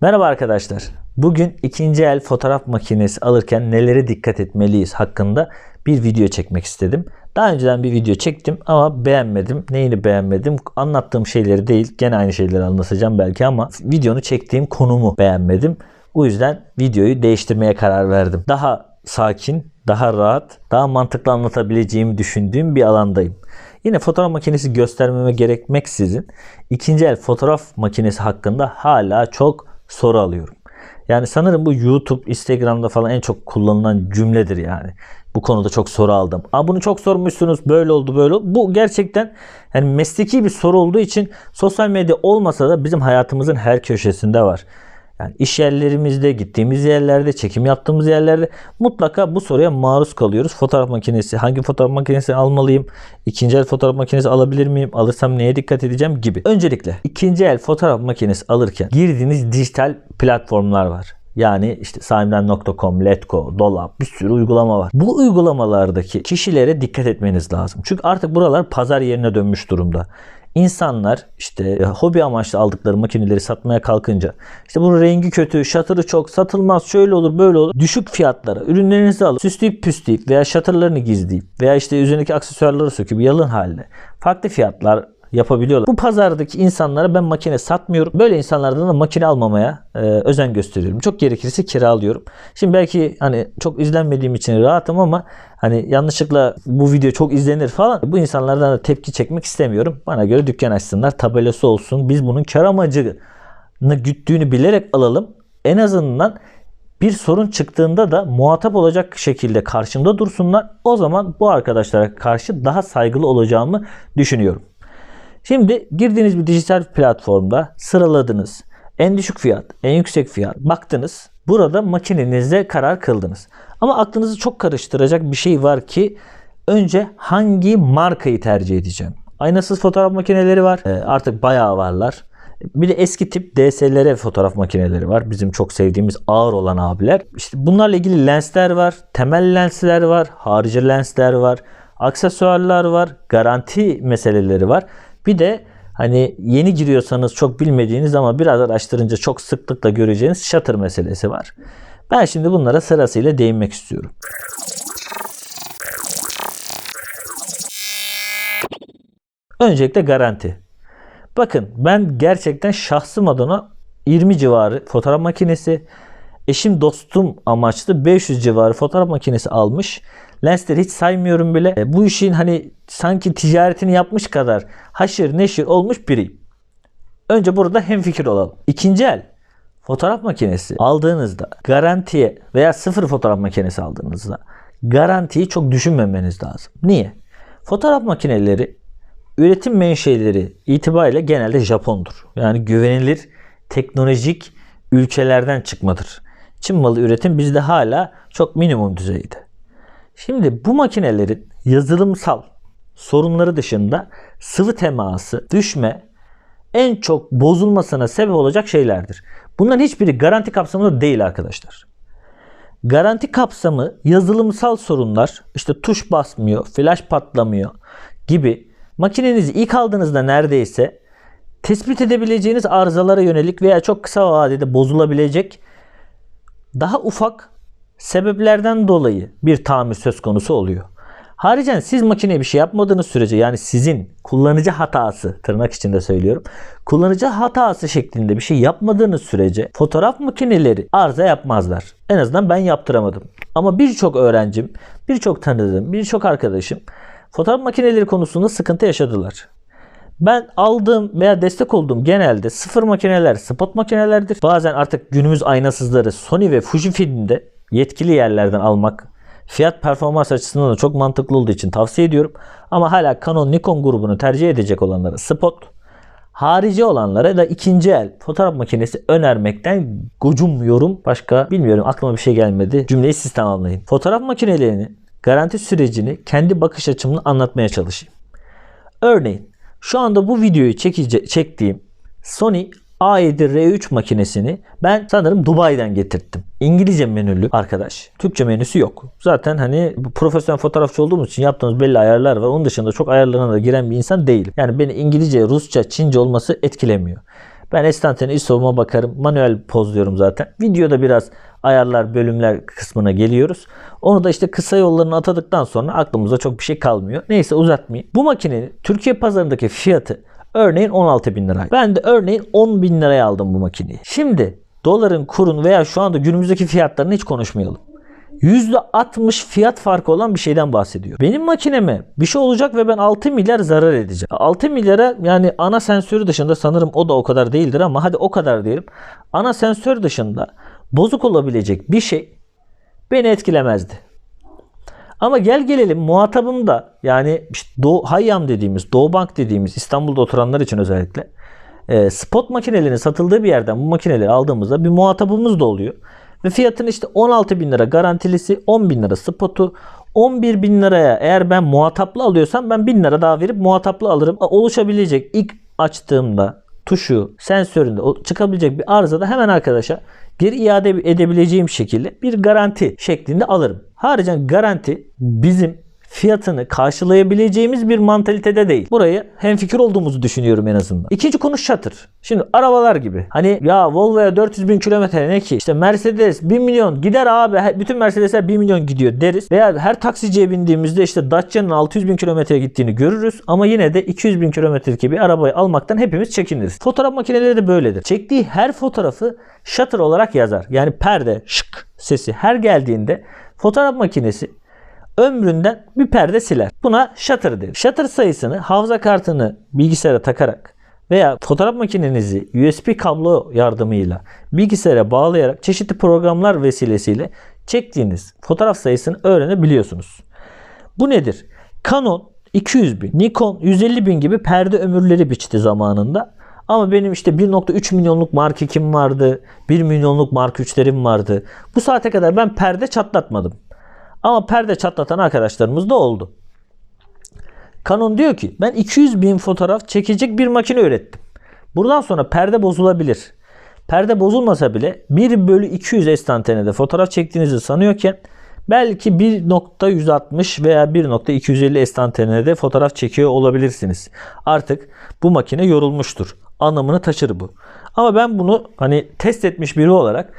Merhaba arkadaşlar. Bugün ikinci el fotoğraf makinesi alırken nelere dikkat etmeliyiz hakkında bir video çekmek istedim. Daha önceden bir video çektim ama beğenmedim. Neyini beğenmedim? Anlattığım şeyleri değil. Gene aynı şeyleri anlatacağım belki ama videonu çektiğim konumu beğenmedim. O yüzden videoyu değiştirmeye karar verdim. Daha sakin, daha rahat, daha mantıklı anlatabileceğimi düşündüğüm bir alandayım. Yine fotoğraf makinesi göstermeme gerekmeksizin ikinci el fotoğraf makinesi hakkında hala çok soru alıyorum. Yani sanırım bu YouTube, Instagram'da falan en çok kullanılan cümledir yani. Bu konuda çok soru aldım. Aa bunu çok sormuşsunuz, böyle oldu, böyle oldu. Bu gerçekten yani mesleki bir soru olduğu için sosyal medya olmasa da bizim hayatımızın her köşesinde var. Yani iş yerlerimizde, gittiğimiz yerlerde, çekim yaptığımız yerlerde mutlaka bu soruya maruz kalıyoruz. Fotoğraf makinesi, hangi fotoğraf makinesi almalıyım? İkinci el fotoğraf makinesi alabilir miyim? Alırsam neye dikkat edeceğim gibi. Öncelikle ikinci el fotoğraf makinesi alırken girdiğiniz dijital platformlar var. Yani işte sahimden.com, Letgo, Dolap bir sürü uygulama var. Bu uygulamalardaki kişilere dikkat etmeniz lazım. Çünkü artık buralar pazar yerine dönmüş durumda. İnsanlar işte e, hobi amaçlı aldıkları makineleri satmaya kalkınca işte bunun rengi kötü, şatırı çok, satılmaz, şöyle olur, böyle olur. Düşük fiyatlara ürünlerinizi alıp süsleyip püsleyip veya şatırlarını gizleyip veya işte üzerindeki aksesuarları söküp yalın haline farklı fiyatlar yapabiliyorlar. Bu pazardaki insanlara ben makine satmıyorum. Böyle insanlardan da makine almamaya e, özen gösteriyorum. Çok gerekirse kiralıyorum. Şimdi belki hani çok izlenmediğim için rahatım ama hani yanlışlıkla bu video çok izlenir falan. Bu insanlardan da tepki çekmek istemiyorum. Bana göre dükkan açsınlar, tabelası olsun. Biz bunun kar amacını güttüğünü bilerek alalım. En azından bir sorun çıktığında da muhatap olacak şekilde karşımda dursunlar. O zaman bu arkadaşlara karşı daha saygılı olacağımı düşünüyorum. Şimdi girdiğiniz bir dijital platformda sıraladınız. En düşük fiyat, en yüksek fiyat baktınız. Burada makinenizde karar kıldınız. Ama aklınızı çok karıştıracak bir şey var ki önce hangi markayı tercih edeceğim? Aynasız fotoğraf makineleri var. Ee, artık bayağı varlar. Bir de eski tip DSLR fotoğraf makineleri var. Bizim çok sevdiğimiz ağır olan abiler. İşte bunlarla ilgili lensler var. Temel lensler var. Harici lensler var. Aksesuarlar var. Garanti meseleleri var. Bir de hani yeni giriyorsanız çok bilmediğiniz ama biraz araştırınca çok sıklıkla göreceğiniz shutter meselesi var. Ben şimdi bunlara sırasıyla değinmek istiyorum. Öncelikle garanti. Bakın ben gerçekten şahsım adına 20 civarı fotoğraf makinesi, eşim dostum amaçlı 500 civarı fotoğraf makinesi almış. Lensleri hiç saymıyorum bile. E, bu işin hani sanki ticaretini yapmış kadar haşır neşir olmuş biriyim. Önce burada hemfikir olalım. İkinci el fotoğraf makinesi aldığınızda garantiye veya sıfır fotoğraf makinesi aldığınızda garantiyi çok düşünmemeniz lazım. Niye? Fotoğraf makineleri üretim menşeleri itibariyle genelde Japondur. Yani güvenilir teknolojik ülkelerden çıkmadır. Çin malı üretim bizde hala çok minimum düzeyde. Şimdi bu makinelerin yazılımsal sorunları dışında sıvı teması, düşme en çok bozulmasına sebep olacak şeylerdir. Bunların hiçbiri garanti kapsamında değil arkadaşlar. Garanti kapsamı yazılımsal sorunlar, işte tuş basmıyor, flash patlamıyor gibi makinenizi ilk aldığınızda neredeyse tespit edebileceğiniz arızalara yönelik veya çok kısa vadede bozulabilecek daha ufak sebeplerden dolayı bir tamir söz konusu oluyor. Haricen siz makineye bir şey yapmadığınız sürece yani sizin kullanıcı hatası tırnak içinde söylüyorum. Kullanıcı hatası şeklinde bir şey yapmadığınız sürece fotoğraf makineleri arıza yapmazlar. En azından ben yaptıramadım. Ama birçok öğrencim, birçok tanıdığım, birçok arkadaşım fotoğraf makineleri konusunda sıkıntı yaşadılar. Ben aldığım veya destek olduğum genelde sıfır makineler spot makinelerdir. Bazen artık günümüz aynasızları Sony ve Fujifilm'de yetkili yerlerden almak fiyat performans açısından da çok mantıklı olduğu için tavsiye ediyorum. Ama hala Canon Nikon grubunu tercih edecek olanlara spot, harici olanlara da ikinci el fotoğraf makinesi önermekten gocunmuyorum. Başka bilmiyorum aklıma bir şey gelmedi. Cümleyi siz tamamlayın. Fotoğraf makinelerini garanti sürecini kendi bakış açımla anlatmaya çalışayım. Örneğin şu anda bu videoyu çekice, çektiğim Sony A7 R3 makinesini ben sanırım Dubai'den getirttim. İngilizce menülü arkadaş. Türkçe menüsü yok. Zaten hani profesyonel fotoğrafçı olduğumuz için yaptığımız belli ayarlar var. Onun dışında çok ayarlarına da giren bir insan değilim. Yani beni İngilizce, Rusça, Çince olması etkilemiyor. Ben estantane ISO'ma bakarım. Manuel pozluyorum zaten. Videoda biraz ayarlar, bölümler kısmına geliyoruz. Onu da işte kısa yollarını atadıktan sonra aklımıza çok bir şey kalmıyor. Neyse uzatmayayım. Bu makinenin Türkiye pazarındaki fiyatı örneğin 16 bin lira. Ben de örneğin 10 bin liraya aldım bu makineyi. Şimdi doların kurun veya şu anda günümüzdeki fiyatlarını hiç konuşmayalım. %60 fiyat farkı olan bir şeyden bahsediyor. Benim makineme bir şey olacak ve ben 6 milyar zarar edeceğim. 6 milyara yani ana sensörü dışında sanırım o da o kadar değildir ama hadi o kadar diyelim. Ana sensör dışında bozuk olabilecek bir şey beni etkilemezdi. Ama gel gelelim muhatabım da yani işte Doğu, Hayyam dediğimiz, Doğu Bank dediğimiz İstanbul'da oturanlar için özellikle e, spot makinelerin satıldığı bir yerden bu makineleri aldığımızda bir muhatabımız da oluyor. Ve fiyatın işte 16 bin lira garantilisi, 10 bin lira spotu, 11 bin liraya eğer ben muhataplı alıyorsam ben 1000 lira daha verip muhataplı alırım. Oluşabilecek ilk açtığımda tuşu, sensöründe çıkabilecek bir arızada hemen arkadaşa geri iade edebileceğim şekilde bir garanti şeklinde alırım. Haricen garanti bizim fiyatını karşılayabileceğimiz bir mantalitede değil. Burayı hemfikir olduğumuzu düşünüyorum en azından. İkinci konu shutter. Şimdi arabalar gibi. Hani ya Volvo'ya 400 bin kilometre ne ki? İşte Mercedes 1 milyon gider abi. Bütün Mercedesler 1 milyon gidiyor deriz. Veya her taksiciye bindiğimizde işte Dacia'nın 600 bin kilometreye gittiğini görürüz. Ama yine de 200 bin kilometrelik bir arabayı almaktan hepimiz çekiniriz. Fotoğraf makineleri de böyledir. Çektiği her fotoğrafı shutter olarak yazar. Yani perde, şık sesi her geldiğinde fotoğraf makinesi ömründen bir perde siler. Buna shutter denir. Shutter sayısını hafıza kartını bilgisayara takarak veya fotoğraf makinenizi USB kablo yardımıyla bilgisayara bağlayarak çeşitli programlar vesilesiyle çektiğiniz fotoğraf sayısını öğrenebiliyorsunuz. Bu nedir? Canon 200 bin, Nikon 150 bin gibi perde ömürleri biçti zamanında. Ama benim işte 1.3 milyonluk Mark 2'm vardı. 1 milyonluk Mark 3'lerim vardı. Bu saate kadar ben perde çatlatmadım. Ama perde çatlatan arkadaşlarımız da oldu. Canon diyor ki ben 200 bin fotoğraf çekecek bir makine ürettim. Buradan sonra perde bozulabilir. Perde bozulmasa bile 1 bölü 200 estantenede fotoğraf çektiğinizi sanıyorken belki 1.160 veya 1.250 estantenede fotoğraf çekiyor olabilirsiniz. Artık bu makine yorulmuştur. Anlamını taşır bu. Ama ben bunu hani test etmiş biri olarak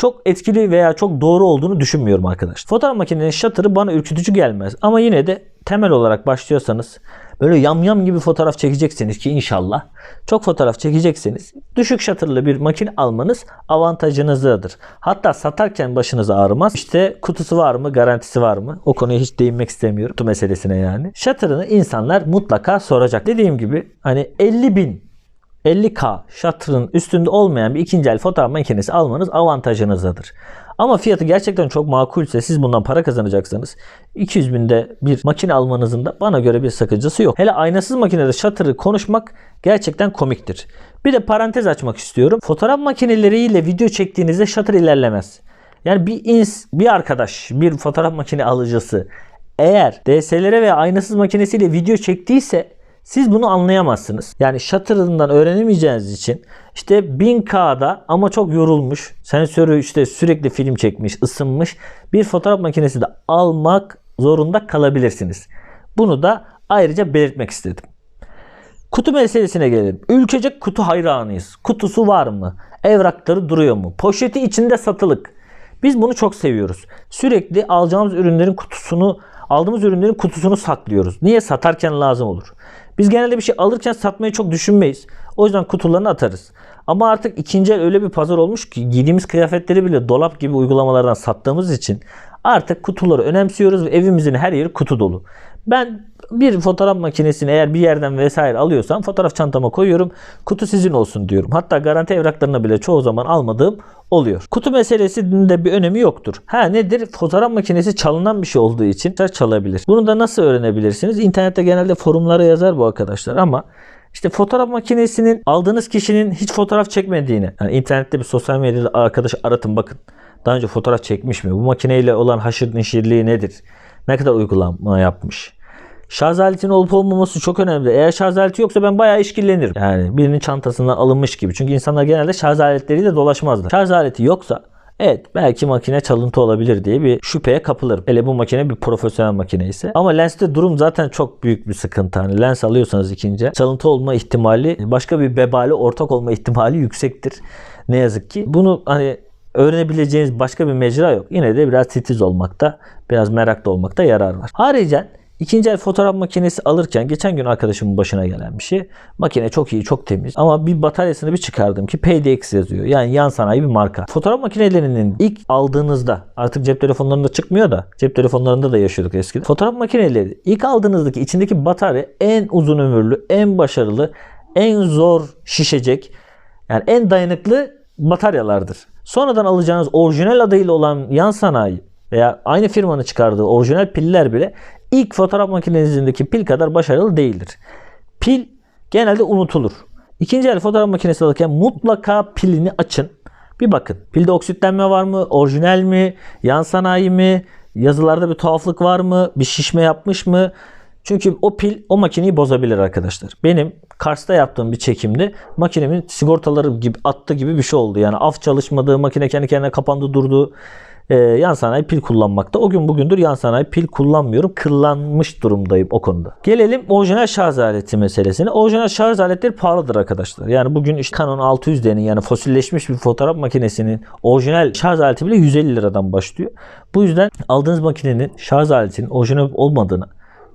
çok etkili veya çok doğru olduğunu düşünmüyorum arkadaşlar. Fotoğraf makinenin shutter'ı bana ürkütücü gelmez. Ama yine de temel olarak başlıyorsanız böyle yamyam gibi fotoğraf çekeceksiniz ki inşallah çok fotoğraf çekecekseniz düşük shutter'lı bir makine almanız avantajınızdadır. Hatta satarken başınız ağrımaz. İşte kutusu var mı, garantisi var mı? O konuya hiç değinmek istemiyorum. Kutu meselesine yani. Shutter'ını insanlar mutlaka soracak. Dediğim gibi hani 50 bin 50K shutter'ın üstünde olmayan bir ikinci el fotoğraf makinesi almanız avantajınızdadır. Ama fiyatı gerçekten çok makulse siz bundan para kazanacaksanız 200 binde bir makine almanızın da bana göre bir sakıncası yok. Hele aynasız makinede shutter'ı konuşmak gerçekten komiktir. Bir de parantez açmak istiyorum. Fotoğraf makineleriyle video çektiğinizde shutter ilerlemez. Yani bir ins, bir arkadaş, bir fotoğraf makine alıcısı eğer DSLR veya aynasız makinesiyle video çektiyse siz bunu anlayamazsınız. Yani shutter'ından öğrenemeyeceğiniz için işte 1000K'da ama çok yorulmuş, sensörü işte sürekli film çekmiş, ısınmış bir fotoğraf makinesi de almak zorunda kalabilirsiniz. Bunu da ayrıca belirtmek istedim. Kutu meselesine gelelim. Ülkecek kutu hayranıyız. Kutusu var mı? Evrakları duruyor mu? Poşeti içinde satılık. Biz bunu çok seviyoruz. Sürekli alacağımız ürünlerin kutusunu, aldığımız ürünlerin kutusunu saklıyoruz. Niye? Satarken lazım olur. Biz genelde bir şey alırken satmayı çok düşünmeyiz. O yüzden kutularını atarız. Ama artık ikinci el öyle bir pazar olmuş ki giydiğimiz kıyafetleri bile dolap gibi uygulamalardan sattığımız için artık kutuları önemsiyoruz ve evimizin her yeri kutu dolu. Ben bir fotoğraf makinesini eğer bir yerden vesaire alıyorsam fotoğraf çantama koyuyorum. Kutu sizin olsun diyorum. Hatta garanti evraklarına bile çoğu zaman almadığım oluyor. Kutu meselesinin de bir önemi yoktur. Ha nedir? Fotoğraf makinesi çalınan bir şey olduğu için çalabilir. Bunu da nasıl öğrenebilirsiniz? İnternette genelde forumlara yazar bu arkadaşlar ama işte fotoğraf makinesinin aldığınız kişinin hiç fotoğraf çekmediğini, yani internette bir sosyal medyada arkadaş aratın bakın. Daha önce fotoğraf çekmiş mi? Bu makineyle olan haşır neşirliği nedir? Ne kadar uygulama yapmış? Şarj aletinin olup olmaması çok önemli. Eğer şarj aleti yoksa ben bayağı işkillenirim. Yani birinin çantasından alınmış gibi. Çünkü insanlar genelde şarj aletleriyle dolaşmazlar. Şarj aleti yoksa Evet belki makine çalıntı olabilir diye bir şüpheye kapılırım. Hele bu makine bir profesyonel makine ise. Ama lenste durum zaten çok büyük bir sıkıntı. Hani lens alıyorsanız ikinci çalıntı olma ihtimali başka bir bebale ortak olma ihtimali yüksektir. Ne yazık ki. Bunu hani öğrenebileceğiniz başka bir mecra yok. Yine de biraz titiz olmakta, biraz meraklı olmakta yarar var. Haricen ikinci el fotoğraf makinesi alırken geçen gün arkadaşımın başına gelen bir şey. Makine çok iyi, çok temiz. Ama bir bataryasını bir çıkardım ki PDX yazıyor. Yani yan sanayi bir marka. Fotoğraf makinelerinin ilk aldığınızda artık cep telefonlarında çıkmıyor da cep telefonlarında da yaşıyorduk eskiden. Fotoğraf makineleri ilk aldığınızdaki içindeki batarya en uzun ömürlü, en başarılı, en zor şişecek yani en dayanıklı bataryalardır. Sonradan alacağınız orijinal adıyla olan yan sanayi veya aynı firmanın çıkardığı orijinal piller bile ilk fotoğraf makinenizdeki pil kadar başarılı değildir. Pil genelde unutulur. İkinci el fotoğraf makinesi alırken mutlaka pilini açın. Bir bakın. Pilde oksitlenme var mı? Orijinal mi? Yan sanayi mi? Yazılarda bir tuhaflık var mı? Bir şişme yapmış mı? Çünkü o pil o makineyi bozabilir arkadaşlar. Benim Kars'ta yaptığım bir çekimde makinemin sigortaları gibi attı gibi bir şey oldu. Yani af çalışmadığı makine kendi kendine kapandı durdu. Ee, yan sanayi pil kullanmakta. O gün bugündür yan sanayi pil kullanmıyorum. Kırlanmış durumdayım o konuda. Gelelim orijinal şarj aleti meselesine. Orijinal şarj aletleri pahalıdır arkadaşlar. Yani bugün işte Canon 600D'nin yani fosilleşmiş bir fotoğraf makinesinin orijinal şarj aleti bile 150 liradan başlıyor. Bu yüzden aldığınız makinenin şarj aletinin orijinal olmadığını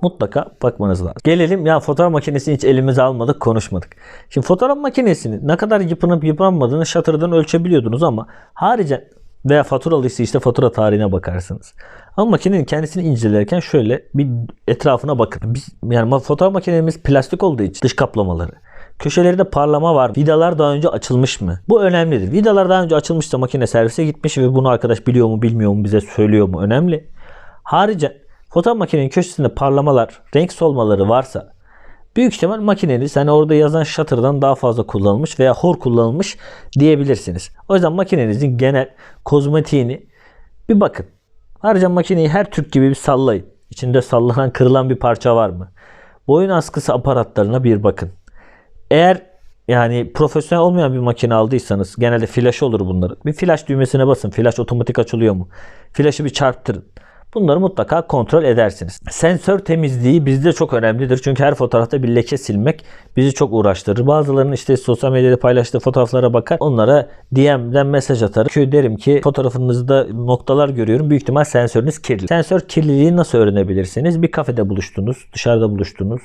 mutlaka bakmanız lazım. Gelelim ya fotoğraf makinesini hiç elimize almadık konuşmadık. Şimdi fotoğraf makinesini ne kadar yıpranıp yıpranmadığını shutter'dan ölçebiliyordunuz ama haricen veya faturalıysa işte fatura tarihine bakarsınız. Ama makinenin kendisini incelerken şöyle bir etrafına bakın. Biz, yani fotoğraf makinemiz plastik olduğu için dış kaplamaları. Köşelerinde parlama var. Vidalar daha önce açılmış mı? Bu önemlidir. Vidalar daha önce açılmışsa makine servise gitmiş ve bunu arkadaş biliyor mu bilmiyor mu bize söylüyor mu? Önemli. Haricen Fotoğraf makinenin köşesinde parlamalar, renk solmaları varsa büyük ihtimal makineniz hani orada yazan shutter'dan daha fazla kullanılmış veya hor kullanılmış diyebilirsiniz. O yüzden makinenizin genel kozmetiğini bir bakın. Ayrıca makineyi her Türk gibi bir sallayın. İçinde sallanan kırılan bir parça var mı? Boyun askısı aparatlarına bir bakın. Eğer yani profesyonel olmayan bir makine aldıysanız genelde flash olur bunları. Bir flash düğmesine basın. Flash otomatik açılıyor mu? Flash'ı bir çarptırın. Bunları mutlaka kontrol edersiniz. Sensör temizliği bizde çok önemlidir. Çünkü her fotoğrafta bir leke silmek bizi çok uğraştırır. Bazılarının işte sosyal medyada paylaştığı fotoğraflara bakar. Onlara DM'den mesaj atarım. Çünkü derim ki fotoğrafınızda noktalar görüyorum. Büyük ihtimal sensörünüz kirli. Sensör kirliliği nasıl öğrenebilirsiniz? Bir kafede buluştunuz, dışarıda buluştunuz.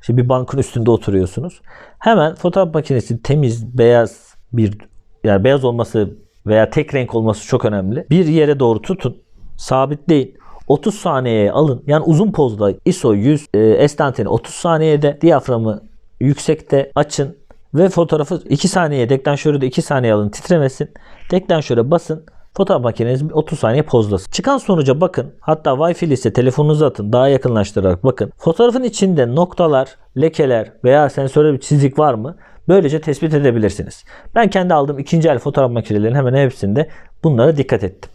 İşte bir bankın üstünde oturuyorsunuz. Hemen fotoğraf makinesi temiz, beyaz bir yani beyaz olması veya tek renk olması çok önemli. Bir yere doğru tutun. Sabitleyin. 30 saniyeye alın. Yani uzun pozda ISO 100 e, estanteni 30 saniyede diyaframı yüksekte açın ve fotoğrafı 2 saniye deklanşörü de 2 saniye alın titremesin. Deklanşöre basın. Fotoğraf makineniz 30 saniye pozlasın. Çıkan sonuca bakın. Hatta Wi-Fi ise telefonunuzu atın. Daha yakınlaştırarak bakın. Fotoğrafın içinde noktalar, lekeler veya sensörde bir çizik var mı? Böylece tespit edebilirsiniz. Ben kendi aldığım ikinci el fotoğraf makinelerinin hemen hepsinde bunlara dikkat ettim.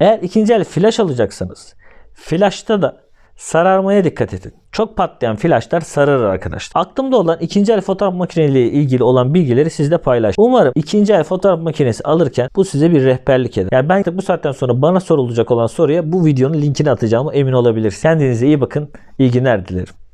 Eğer ikinci el flash alacaksanız Flash'ta da sararmaya dikkat edin. Çok patlayan flashlar sararır arkadaşlar. Aklımda olan ikinci el fotoğraf makinesiyle ilgili olan bilgileri sizle paylaş. Umarım ikinci el fotoğraf makinesi alırken bu size bir rehberlik eder. Yani ben de bu saatten sonra bana sorulacak olan soruya bu videonun linkini atacağımı emin olabilirsiniz. Kendinize iyi bakın. İyi günler dilerim.